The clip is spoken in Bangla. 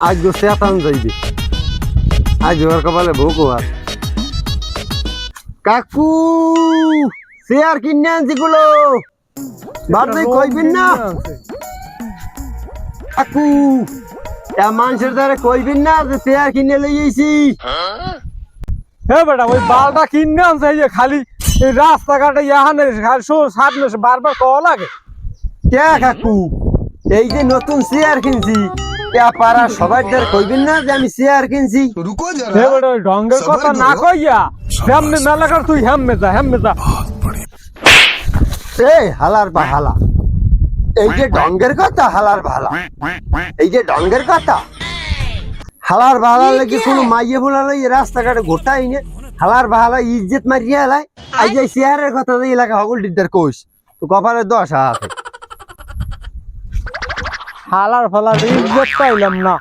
আজ গো শেতান যাইবে। আজ ওর কপালে ভোগ আর। কাকু শেয়ার কিনে আনছি গুলো। ভাবতে কইবেন না? কাকু মানুষের দ্বারা কইবেন না যে শেয়ার কিনে লইয়েছি হ্যাঁ বেটা ওই বালটা কিনে আনছে যে খালি। এই রাস্তাঘাটে ইয়াহানে খালি শো সামনে বারবার কওয়া লাগে। কে কাকু? এই যে নতুন চেয়ার কিনছি। কথা হালার ভালা এই যে কথা হালার ভালা মাইয়ে বোলালো রাস্তাঘাটে গোটাই নে হালার ভালা ইজ্জত মারিয়ে এলাই। আজ যে চেয়ারের কথা এলাকা হগল ডিদ্দার কোষ তো কপালের দশ হাত হালার ফালার ইজ্জত পাইলাম না।